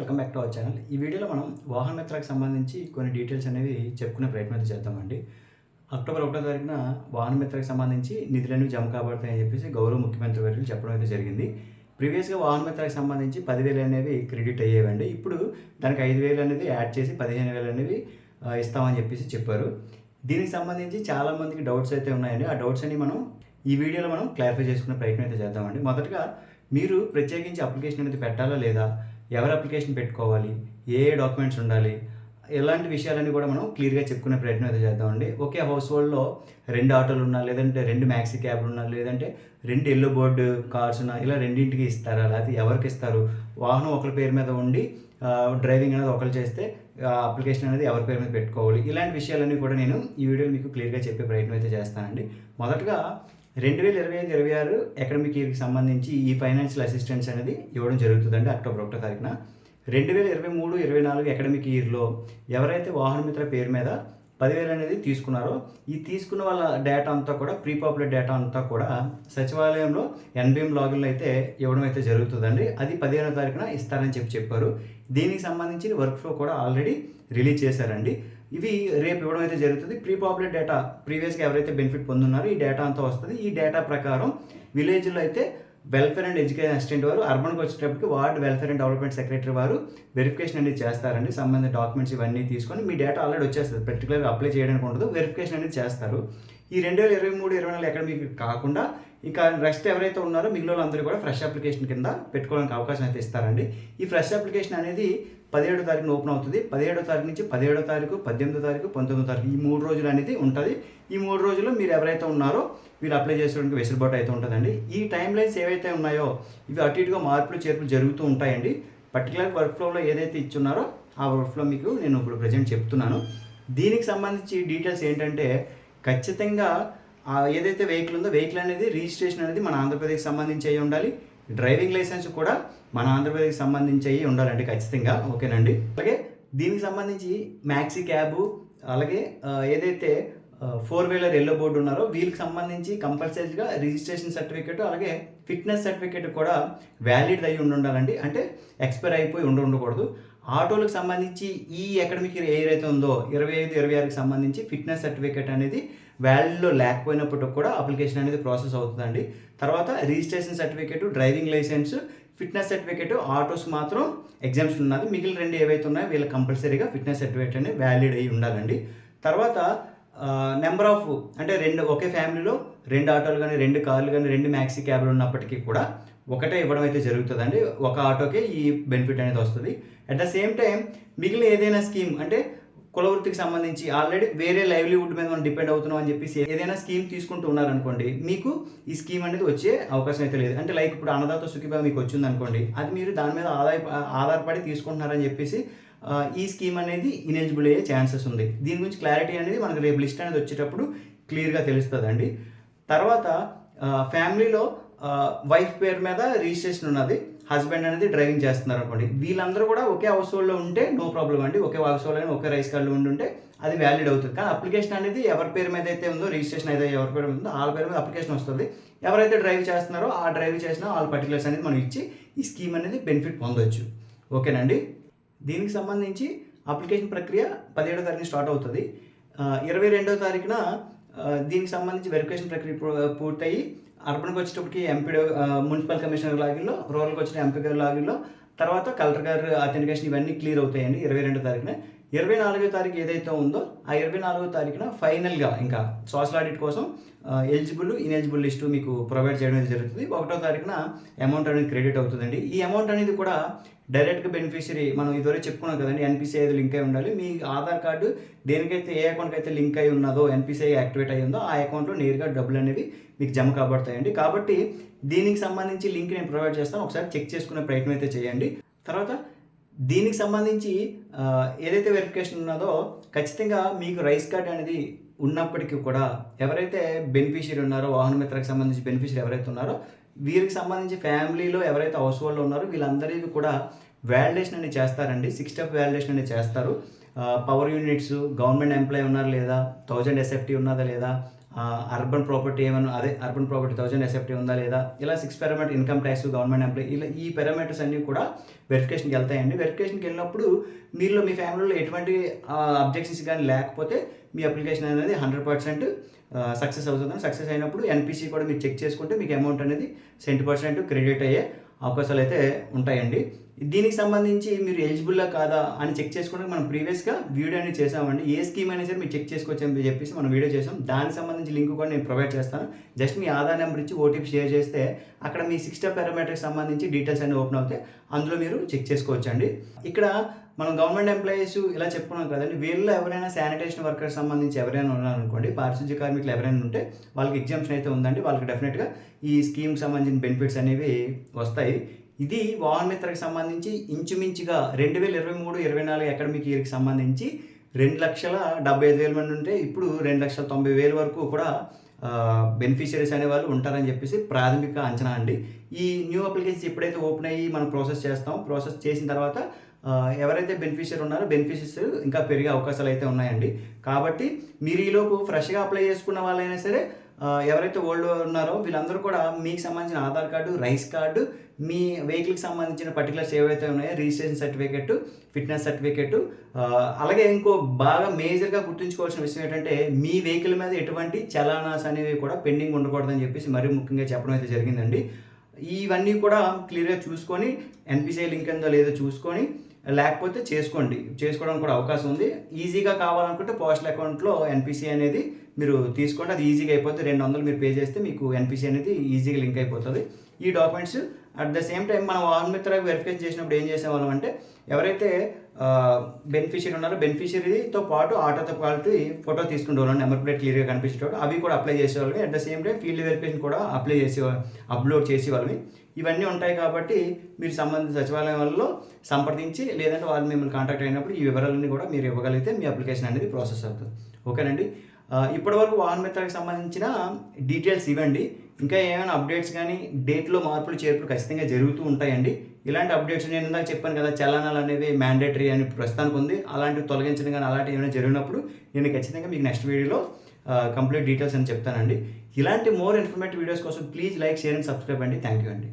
Welcome back to our channel ఈ వీడియోలో మనం వాహన మిత్రకు సంబంధించి కొన్ని డీటెయిల్స్ అనేవి చెప్పుకునే ప్రయత్నం అయితే చేద్దామండి. అక్టోబర్ ఒకటో తారీఖున వాహన మిత్రకు సంబంధించి నిధులన్నీ జమ కాబడతాయని చెప్పేసి గౌరవ ముఖ్యమంత్రి వర్యులు చెప్పడం అయితే జరిగింది. ప్రీవియస్గా వాహన మిత్రకు సంబంధించి పదివేలు అనేవి క్రెడిట్ అయ్యేవండి. ఇప్పుడు దానికి ఐదు వేలు అనేది యాడ్ చేసి పదిహేను వేలు అనేవి ఇస్తామని చెప్పేసి చెప్పారు. దీనికి సంబంధించి చాలామందికి డౌట్స్ అయితే ఉన్నాయండి. ఆ డౌట్స్ అన్ని మనం ఈ వీడియోలో మనం క్లారిఫై చేసుకునే ప్రయత్నం అయితే చేద్దామండి. మొదటగా మీరు ప్రత్యేకించి అప్లికేషన్ అనేది పెట్టాలా లేదా? ఎవరు అప్లికేషన్ పెట్టుకోవాలి? ఏ ఏ డాక్యుమెంట్స్ ఉండాలి? ఇలాంటి విషయాలన్నీ కూడా మనం క్లియర్గా చెప్పుకునే ప్రయత్నం అయితే చేద్దామండి. ఒకే హౌస్ హోల్డ్లో రెండు ఆటోలు ఉన్నా లేదంటే రెండు మ్యాక్సీ క్యాబ్లు ఉన్నా లేదంటే రెండు ఎల్లో బోర్డు కార్స్ ఉన్నా ఇలా రెండింటికి ఇస్తారా? లేకపోతే ఎవరికి ఇస్తారు? వాహనం ఒకరి పేరు మీద ఉండి డ్రైవింగ్ అనేది ఒకరు చేస్తే అప్లికేషన్ అనేది ఎవరి పేరు మీద పెట్టుకోవాలి? ఇలాంటి విషయాలన్నీ కూడా నేను ఈ వీడియోలో మీకు క్లియర్గా చెప్పే ప్రయత్నం అయితే చేస్తానండి. మొదటగా రెండు వేల ఇరవై ఐదు ఇరవై ఆరు అకాడమిక్ ఇయర్కి సంబంధించి ఈ ఫైనాన్షియల్ అసిస్టెన్స్ అనేది ఇవ్వడం జరుగుతుందండి అక్టోబర్ ఒకటో తారీఖున. రెండు వేల ఇరవై మూడు ఇరవై నాలుగు అకాడమిక్ ఇయర్లో ఎవరైతే వాహన మిత్ర పేరు మీద పదివేలు అనేది తీసుకున్నారో ఈ తీసుకున్న వాళ్ళ డేటా అంతా కూడా ప్రీ పాపులర్ డేటా అంతా కూడా సచివాలయంలో ఎన్బిఎం లాగిన్లో అయితే ఇవ్వడం అయితే జరుగుతుందండి. అది పదిహేనో తారీఖున ఇస్తారని చెప్పి చెప్పారు. దీనికి సంబంధించిన వర్క్ ఫ్లో కూడా ఆల్రెడీ రిలీజ్ చేశారండి. ఇవి రేపు ఇవ్వడం అయితే జరుగుతుంది. ప్రీ పాపులేట్ డేటా ప్రీవియస్గా ఎవరైతే బెనిఫిట్ పొందున్నారో ఈ డేటా అంతా వస్తుంది. ఈ డేటా ప్రకారం విలేజ్లో అయితే వెల్ఫేర్ అండ్ ఎడ్యుకేషన్ అసిస్టెంట్ వారు అర్బన్కి వచ్చేటప్పటికి ward welfare and development secretary వారు వెరిఫికేషన్ అనేది చేస్తారండి. సంబంధిత డాక్యుమెంట్స్ ఇవన్నీ తీసుకొని మీ డేటా ఆల్రెడీ వచ్చేస్తుంది. పర్టికులర్గా అప్లై చేయడానికి ఉండదు. వెరిఫికేషన్ అనేది చేస్తారు. ఈ రెండు వేల ఇరవై మూడు ఇరవై నాలుగు అకాడమిక్ కాకుండా ఇంకా నెక్స్ట్ ఎవరైతే ఉన్నారో మిగిలిన వాళ్ళందరూ కూడా ఫ్రెష్ అప్లికేషన్ కింద పెట్టుకోవడానికి అవకాశం అయితే ఇస్తారండి. ఈ ఫ్రెష్ అప్లికేషన్ అనేది పదిహేడో తారీఖున ఓపెన్ అవుతుంది. పదిహేడో తారీఖు నుంచి పదిహేడో తారీఖు పద్దెనిమిదో తారీఖు పంతొమ్మిదో తారీఖు ఈ మూడు రోజులు అనేది ఉంటుంది. ఈ మూడు రోజుల్లో మీరు ఎవరైతే ఉన్నారో వీళ్ళు అప్లై చేసుకోవడానికి వెసులుబాటు అయితే ఉంటుందండి. ఈ టైం లైన్స్ ఏవైతే ఉన్నాయో ఇవి అటు ఇటుగా మార్పులు చేర్పులు జరుగుతూ ఉంటాయండి. పర్టికులర్ వర్క్ ఫ్లోలో ఏదైతే ఇచ్చున్నారో ఆ వర్క్ ఫ్లో మీకు నేను ఇప్పుడు ప్రజెంట్ చెప్తున్నాను. దీనికి సంబంధించి డీటెయిల్స్ ఏంటంటే ఖచ్చితంగా ఏదైతే వెహికల్ ఉందో వెహికల్ అనేది రిజిస్ట్రేషన్ అనేది మన ఆంధ్రప్రదేశ్కి సంబంధించి అయి ఉండాలి. డ్రైవింగ్ లైసెన్స్ కూడా మన ఆంధ్రప్రదేశ్కి సంబంధించి అయ్యి ఉండాలండి ఖచ్చితంగా. ఓకేనండి? అలాగే దీనికి సంబంధించి మ్యాక్సీ క్యాబు అలాగే ఏదైతే ఫోర్ వీలర్ ఎల్లో బోర్డు ఉన్నారో వీళ్ళకి సంబంధించి కంపల్సరీగా రిజిస్ట్రేషన్ సర్టిఫికేట్ అలాగే ఫిట్నెస్ సర్టిఫికేట్ కూడా వ్యాలిడ్ అయి ఉండి ఉండాలండి. అంటే ఎక్స్పైర్ అయిపోయి ఉండి ఉండకూడదు. ఆటోలకు సంబంధించి ఈ అకాడమిక్ ఇయర్ ఏదైతే ఉందో ఇరవై ఐదు ఇరవై ఆరుకి సంబంధించి ఫిట్నెస్ సర్టిఫికేట్ అనేది వ్యాలిడ్లో లేకపోయినప్పటికి కూడా అప్లికేషన్ అనేది ప్రాసెస్ అవుతుందండి. తర్వాత registration certificate driving licence fitness certificate autos మాత్రం ఎగ్జామ్షన్ ఉన్నది. మిగిలిన రెండు ఏవైతే ఉన్నాయో వీళ్ళు కంపల్సరీగా ఫిట్నెస్ సర్టిఫికేట్ అనేది వ్యాలిడ్ అయి ఉండాలండి. తర్వాత నెంబర్ ఆఫ్ అంటే రెండు ఒకే ఫ్యామిలీలో రెండు ఆటోలు కానీ రెండు కార్లు కానీ రెండు మ్యాక్సీ క్యాబ్లు ఉన్నప్పటికీ కూడా ఒకటే ఇవ్వడం అయితే జరుగుతుందండి. ఒక ఆటోకే ఈ బెనిఫిట్ అనేది వస్తుంది. అట్ ద సేమ్ టైం మిగిలిన ఏదైనా స్కీమ్ అంటే కుల వృత్తికి సంబంధించి ఆల్రెడీ వేరే లైవ్లీవుడ్ మీద మనం డిపెండ్ అవుతున్నాం అని చెప్పేసి ఏదైనా స్కీమ్ తీసుకుంటూ ఉన్నారనుకోండి మీకు ఈ స్కీమ్ అనేది వచ్చే అవకాశం అయితే లేదు. అంటే లైక్ ఇప్పుడు అన్నదాత సుఖిభా మీకు వచ్చింది అనుకోండి అది మీరు దాని మీద ఆదాయ ఆధారపడి తీసుకుంటున్నారని చెప్పేసి ఈ స్కీమ్ అనేది ఇనెలిజిబుల్ అయ్యే ఛాన్సెస్ ఉంది. దీని గురించి క్లారిటీ అనేది మనకు రేపు లిస్ట్ అనేది వచ్చేటప్పుడు క్లియర్గా తెలుస్తుందండి. తర్వాత ఫ్యామిలీలో వైఫ్ పేరు మీద రిజిస్ట్రేషన్ ఉన్నది. హస్బెండ్ అనేది డ్రైవింగ్ చేస్తున్నారు అనుకోండి. వీళ్ళందరూ కూడా ఒకే హౌస్ హోల్డ్లో ఉంటే నో ప్రాబ్లం అండి. ఒకే హౌస్ హోల్డ్ అని ఒకే రైస్ కార్డులో ఉండి ఉంటే అది వ్యాలిడ్ అవుతుంది. కానీ అప్లికేషన్ అనేది ఎవరి పేరు మీద అయితే ఉందో రిజిస్ట్రేషన్ అయితే ఎవరి పేరు మీద ఉందో వాళ్ళ పేరు మీద అప్లికేషన్ వస్తుంది. ఎవరైతే డ్రైవ్ చేస్తున్నారో ఆ డ్రైవ్ చేసిన వాళ్ళ పర్టికులర్స్ అనేది మనం ఇచ్చి ఈ స్కీమ్ అనేది బెనిఫిట్ పొందవచ్చు ఓకేనండి? దీనికి సంబంధించి అప్లికేషన్ ప్రక్రియ పదిహేడో తారీఖున స్టార్ట్ అవుతుంది. ఇరవై రెండో తారీఖున దీనికి సంబంధించి వెరిఫికేషన్ ప్రక్రియ పూ- పూర్తయి అర్బన్కి వచ్చేటప్పటికి ఎంపీడో మున్సిపల్ కమిషనర్ లాగిన్లో రూరల్కి వచ్చిన ఎంపీ గారి లాగిన్లో తర్వాత కలెక్టర్ గారు అథెంటికేషన్ ఇవన్నీ క్లియర్ అవుతాయండి ఇరవై రెండో తారీఖున. ఇరవై నాలుగో తారీఖు ఏదైతే ఉందో ఆ ఇరవై నాలుగో తారీఖున ఫైనల్గా ఇంకా సోషల్ ఆడిట్ కోసం ఎలిజిబుల్ ఇన్ఎలిజిబుల్ లిస్టు మీకు ప్రొవైడ్ చేయడం అనేది జరుగుతుంది. ఒకటో తారీఖున అమౌంట్ అనేది క్రెడిట్ అవుతుందండి. ఈ అమౌంట్ అనేది కూడా డైరెక్ట్గా బెనిఫిషరీ మనం ఇదివరకు చెప్పుకున్నాం కదండి ఎన్పిసిఐ లింక్ అయి ఉండాలి. మీ ఆధార్ కార్డు దేనికైతే ఏ అకౌంట్కి అయితే లింక్ అయి ఉన్నదో ఎన్పిసిఐ యాక్టివేట్ అయి ఉందో ఆ అకౌంట్లో నేరుగా డబ్బులు అనేవి మీకు జమ కాబడతాయండి. కాబట్టి దీనికి సంబంధించి లింక్ నేను ప్రొవైడ్ చేస్తాను. ఒకసారి చెక్ చేసుకునే ప్రయత్నం అయితే చేయండి. తర్వాత దీనికి సంబంధించి ఏదైతే వెరిఫికేషన్ ఉన్నదో ఖచ్చితంగా మీకు రైస్ కార్డ్ అనేది ఉన్నప్పటికీ కూడా ఎవరైతే బెనిఫిషియరీ ఉన్నారో వాహన మిత్రకు సంబంధించి బెనిఫిషియరీ ఎవరైతే ఉన్నారో వీరికి సంబంధించి ఫ్యామిలీలో ఎవరైతే హౌస్ హోల్డ్లో ఉన్నారో వీళ్ళందరికీ కూడా వ్యాలిడేషన్ అనేది చేస్తారండి. సిక్స్ స్టెప్ వ్యాలిడేషన్ అనేది చేస్తారు. పవర్ యూనిట్స్ గవర్నమెంట్ ఎంప్లాయీ ఉన్నారు లేదా థౌజండ్ ఎస్ఎఫ్టీ ఉన్నదా లేదా అర్బన్ ప్రాపర్టీ ఏమైనా అదే అర్బన్ ప్రాపర్టీ థౌసండ్ ఎస్ఎఫ్టీ ఉందా లేదా? ఇలా six parameter income tax government employee ఇలా ఈ పారామీటర్స్ అన్నీ కూడా వెరిఫికేషన్కి వెళ్తాయండి. వెరిఫికేషన్కి వెళ్ళినప్పుడు మీలో మీ ఫ్యామిలీలో ఎటువంటి అబ్జెక్షన్స్ కానీ లేకపోతే మీ అప్లికేషన్ అనేది హండ్రెడ్ పర్సెంట్ సక్సెస్ అవుతుంది? సక్సెస్ అయినప్పుడు ఎన్పిసి కూడా మీరు చెక్ చేసుకుంటే మీకు అమౌంట్ అనేది సెంటీ పర్సెంట్ క్రెడిట్ అయ్యే అవకాశాలు అయితే ఉంటాయండి. దీనికి సంబంధించి మీరు ఎలిజిబుల్లా కాదా అని చెక్ చేసుకోవడానికి మనం ప్రీవియస్గా వీడియో అనేది చేసామండి ఏ స్కీమ్ అయినా సరే మీరు చెక్ చేసుకోవచ్చు అని చెప్పేసి మనం వీడియో చేసాం దానికి సంబంధించి లింక్ కూడా నేను ప్రొవైడ్ చేస్తాను. జస్ట్ మీ ఆధార్ నెంబర్ ఇచ్చి ఓటీపీ షేర్ చేస్తే అక్కడ మీ సిక్స్ స్టెప్ పారామీటర్కి సంబంధించి డీటెయిల్స్ అన్ని ఓపెన్ అవుతాయి. అందులో మీరు చెక్ చేసుకోవచ్చు అండి ఇక్కడ మనం గవర్నమెంట్ ఎంప్లాయీస్ ఇలా చెప్పుకున్నాం కదండి. వీళ్ళు ఎవరైనా శానిటేషన్ వర్కర్స్ సంబంధించి ఎవరైనా ఉన్నారనుకోండి పారిశుద్ధ్య కార్మికులు ఎవరైనా ఉంటే వాళ్ళకి ఎగ్జామ్షన్ అయితే ఉందండి. వాళ్ళకి డెఫినెట్గా ఈ స్కీమ్కి సంబంధించిన బెనిఫిట్స్ అనేవి వస్తాయి. ఇది వాహన మిత్రకి సంబంధించి ఇంచుమించుగా రెండు వేల ఇరవై మూడు ఇరవై నాలుగు అకాడమిక్ ఇయర్కి సంబంధించి రెండు లక్షల డెబ్బై ఐదు వేల మంది ఉంటే ఇప్పుడు రెండు లక్షల తొంభై వేల వరకు కూడా బెనిఫిషియరీస్ అనే వాళ్ళు ఉంటారని చెప్పేసి ప్రాథమిక అంచనా అండి. ఈ న్యూ అప్లికేషన్స్ ఎప్పుడైతే ఓపెన్ అయ్యి మనం ప్రాసెస్ చేస్తాం ప్రాసెస్ చేసిన తర్వాత ఎవరైతే బెనిఫిషియర్ ఉన్నారో బెనిఫిషియర్స్ ఇంకా పెరిగే అవకాశాలు అయితే ఉన్నాయండి. కాబట్టి మీరు ఈలోపు ఫ్రెష్గా అప్లై చేసుకున్న వాళ్ళైనా సరే ఎవరైతే ఓల్డ్ ఉన్నారో వీళ్ళందరూ కూడా మీకు సంబంధించిన ఆధార్ కార్డు రైస్ కార్డు మీ వెహికల్కి సంబంధించిన పర్టికులర్స్ ఏవైతే ఉన్నాయో రిజిస్ట్రేషన్ సర్టిఫికెట్ ఫిట్నెస్ సర్టిఫికెట్ అలాగే ఇంకో బాగా మేజర్గా గుర్తుంచుకోవాల్సిన విషయం ఏంటంటే మీ వెహికల్ మీద ఎటువంటి చలానాస్ అనేవి కూడా పెండింగ్ ఉండకూడదని చెప్పేసి మరీ ముఖ్యంగా చెప్పడం అయితే జరిగిందండి. ఇవన్నీ కూడా క్లియర్గా చూసుకొని ఎన్పిసిఐ లింక్ ఉందో లేదో చూసుకొని లేకపోతే చేసుకోండి. చేసుకోవడానికి కూడా అవకాశం ఉంది. ఈజీగా కావాలనుకుంటే పోస్టల్ అకౌంట్లో ఎన్పిసి అనేది మీరు తీసుకోండి. అది ఈజీగా అయిపోతుంది రెండు వందలు మీరు పే చేస్తే మీకు ఎన్పిసి అనేది ఈజీగా లింక్ అయిపోతుంది. ఈ documents at the same time మనం వాహన మిత్ర వెరిఫికేషన్ చేసినప్పుడు ఏం చేసేవాళ్ళం అంటే ఎవరైతే బెనిఫిషియరీ ఉన్నారో బెనిఫిషియరీతో పాటు ఆటోతో పాటు ఫోటో తీసుకుంటేవాళ్ళం నెంబర్ ప్లేట్ క్లియర్గా కనిపించేటప్పుడు అవి కూడా apply చేసేవాళ్ళమి. At the same time field verification కూడా అప్లై చేసే అప్లోడ్ చేసేవాళ్ళమి. ఇవన్నీ ఉంటాయి కాబట్టి మీరు సంబంధిత సచివాలయం వాళ్ళలో సంప్రదించి లేదంటే వాళ్ళు మిమ్మల్ని కాంటాక్ట్ అయినప్పుడు ఈ వివరాలన్నీ కూడా మీరు ఇవ్వగలిగితే మీ అప్లికేషన్ అనేది ప్రాసెస్ అవుతుంది. ఓకేనండి ఇప్పటివరకు వాహన మిత్రకి సంబంధించిన డీటెయిల్స్ ఇవ్వండి. ఇంకా ఏమైనా అప్డేట్స్ కానీ డేట్లో మార్పులు చేర్పులు ఖచ్చితంగా జరుగుతూ ఉంటాయండి. ఇలాంటి అప్డేట్స్ నేను ఇందాక చెప్పాను కదా చలనాలు అనేవి మ్యాండేటరీ అని ప్రస్తుతానికి ఉంది. అలాంటివి తొలగించడం కానీ అలాంటివి ఏమైనా జరిగినప్పుడు నేను ఖచ్చితంగా మీకు నెక్స్ట్ వీడియోలో కంప్లీట్ డీటెయిల్స్ అని చెప్తానండి. ఇలాంటి మోర్ ఇన్ఫర్మేటివ్ వీడియోస్ కోసం please like share and subscribe అండి. థ్యాంక్ యూ అండి.